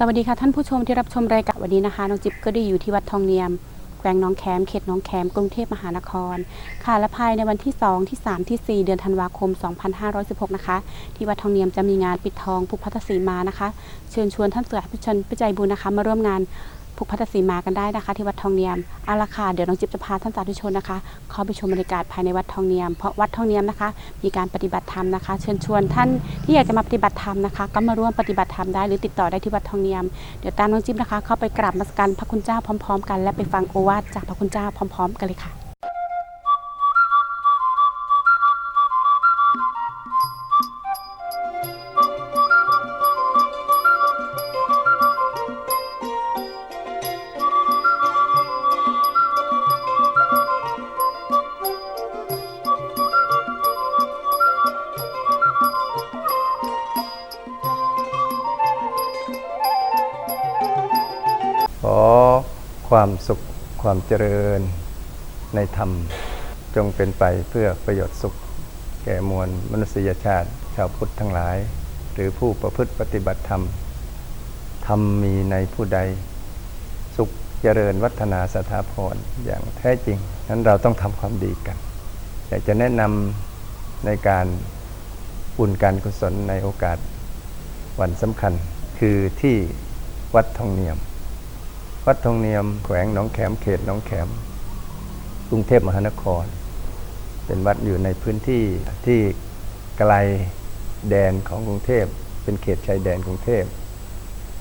สวัสดีค่ะท่านผู้ชมที่รับชมรายการวันนี้นะคะน้องจิ๊บก็ได้อยู่ที่วัดทองเนียมแขวงน้องแคมเขตน้องแคมกรุงเทพมหานคร ค่ะและภายในวันที่ 2 ที่ 3 ที่ 4 เดือนธันวาคม 2516 นะคะ ที่วัดทองเนียมจะมีงานปิดทองผูกพัทธสีมานะคะ เชิญชวนท่านเสือผู้ชนผู้ใจบุญนะคะ มาร่วมงาน ผูกพัทธสีมากันได้นะคะที่วัดทองเนียมเอาละค่ะเดี๋ยวน้องจิ๊บจะพาท่านสาธุชนนะคะเข้าไปชมบรรยากาศภายในวัดทองเนียม เพราะวัดทองเนียมนะคะ มีการปฏิบัติธรรมนะคะ เชิญชวนท่านที่อยากจะมาปฏิบัติธรรมนะคะ ก็มาร่วมปฏิบัติธรรมได้หรือติดต่อได้ที่วัดทองเนียมเดี๋ยวตามน้องจิ๊บนะคะ เข้าไปกราบมัสการพระคุณเจ้าพร้อม ๆ กัน และไปฟังโอวาทจากพระคุณเจ้าพร้อม ๆ กันเลยค่ะ ความสุขความเจริญในธรรม จงเป็นไปเพื่อประโยชน์สุข แก่มวลมนุษยชาติชาวพุทธทั้งหลาย หรือผู้ประพฤติปฏิบัติธรรม ธรรมมีในผู้ใด สุขเจริญวัฒนาสถาพรอย่างแท้จริง นั้นเราต้องทำความดีกัน อยากจะแนะนำในการบุญการกุศลในโอกาสวันสำคัญคือที่วัดทองเนียม วัดทองเนียมแขวงหนองแขมเขตหนองแขมกรุงเทพมหานคร เป็นวัดอยู่ในพื้นที่ที่ไกลแดนของกรุงเทพเป็นเขตชายแดนกรุงเทพ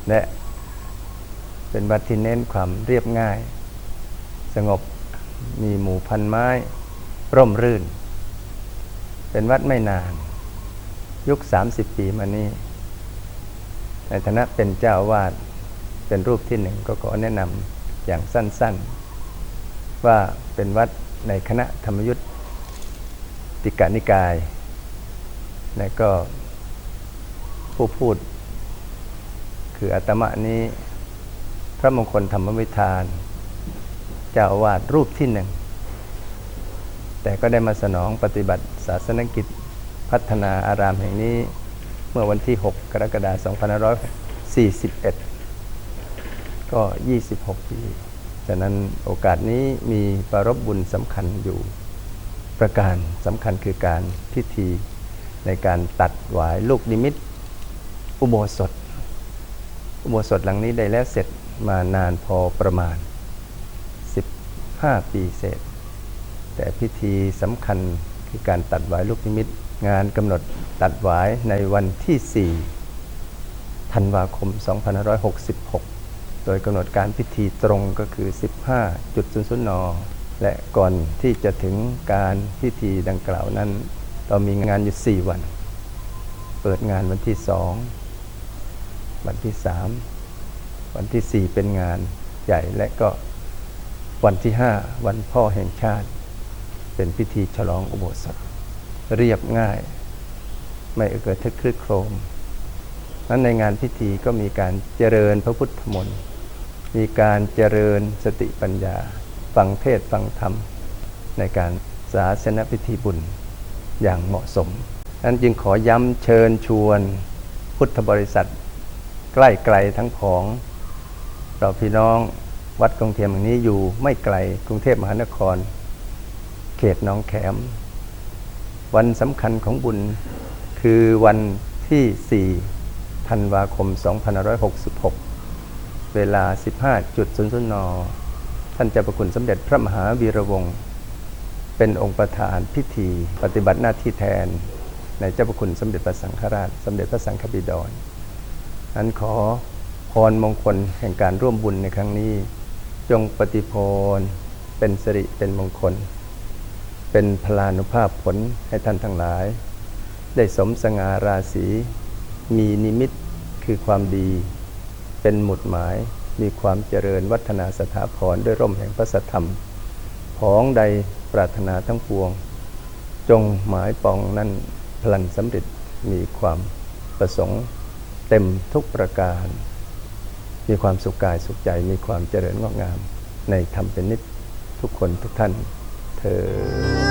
และเป็นวัดที่เน้นความเรียบง่าย สงบมีหมู่พันไม้ร่มรื่น เป็นวัดไม่นาน ยุค 30 ปีมานี้ในฐานะเป็นเจ้าอาวาด เป็นรูปที่หนึ่งก็ขอแนะนำอย่างสั้นๆ ว่าเป็นวัดในคณะธรรมยุทธติกานิกาย และก็ผู้พูด คืออาตมะนี้ พระมงคลธรรมวิธาน เจ้าอาวาสรูปที่หนึ่ง แต่ก็ได้มาสนองปฏิบัติศาสนกิจพัฒนาอารามแห่งนี้เมื่อวันที่ 6 กรกฎาคม2541 ก็ 26 ปีฉะนั้นโอกาสนี้มีปรบบุญสำคัญอยู่ประการสำคัญคือการพิธีในการตัดหวายลูกนิมิต อุโบสถ อุโบสถหลังนี้ได้แล้วเสร็จมานานพอประมาณ 15 ปีเศษแต่พิธีสำคัญคือการตัดหวายลูกนิมิต งานกำหนดตัดหวายในวันที่ 4 ธันวาคม 2566 โดยกำหนดการพิธีตรงก็คือ 15.00น และก่อนที่จะถึงการพิธีดังกล่าวนั้น เรามีงานอยู่ 4 วัน เปิดงานวันที่ 2 วันที่ 3 วันที่ 4 เป็นงานใหญ่และก็วันที่ 5 วันพ่อแห่งชาติ เป็นพิธีฉลองอุโบสถ เรียบง่าย ไม่เกิดทึกครึกโครมนั้นในงานพิธีก็มีการเจริญพระพุทธมนต์ มีการเจริญสติปัญญา ฟังเทศฟังธรรม ในการศาสนพิธีบุญอย่างเหมาะสมนั้นจึงขอย้ำเชิญชวนพุทธบริษัท ใกล้ไกลทั้งของ เราพี่น้องวัดกรุงเทียมแห่งนี้อยู่ไม่ไกลกรุงเทพมหานคร เขตหนองแขม วันสำคัญของบุญคือวันที่ 4 ธันวาคม 2566 เวลา 15.00 น ท่านเจ้าประคุณสมเด็จพระมหาวีระวงศ์เป็นองค์ประธานพิธี ปฏิบัติหน้าที่แทน ในเจ้าประคุณสมเด็จพระสังฆราช สมเด็จพระสังฆบิดรนั้นขอพรมงคลแห่งการร่วมบุญในครั้งนี้ จงปฏิพรเป็นสิริเป็นมงคล เป็นพลานุภาพผลให้ท่านทั้งหลาย ได้สมสง่าราศีมีนิมิตคือความดี เป็นหมุดหมายมีความเจริญวัฒนาสถาพรด้วยร่มแห่งพระสัทธรรมของใดปรารถนาทั้งปวง จงหมายปองนั้นพลันสำเร็จมีความประสงค์เต็มทุกประการ มีความสุขกายสุขใจมีความเจริญงอกงาม ในธรรมเป็นนิจทุกคนทุกท่านเธอ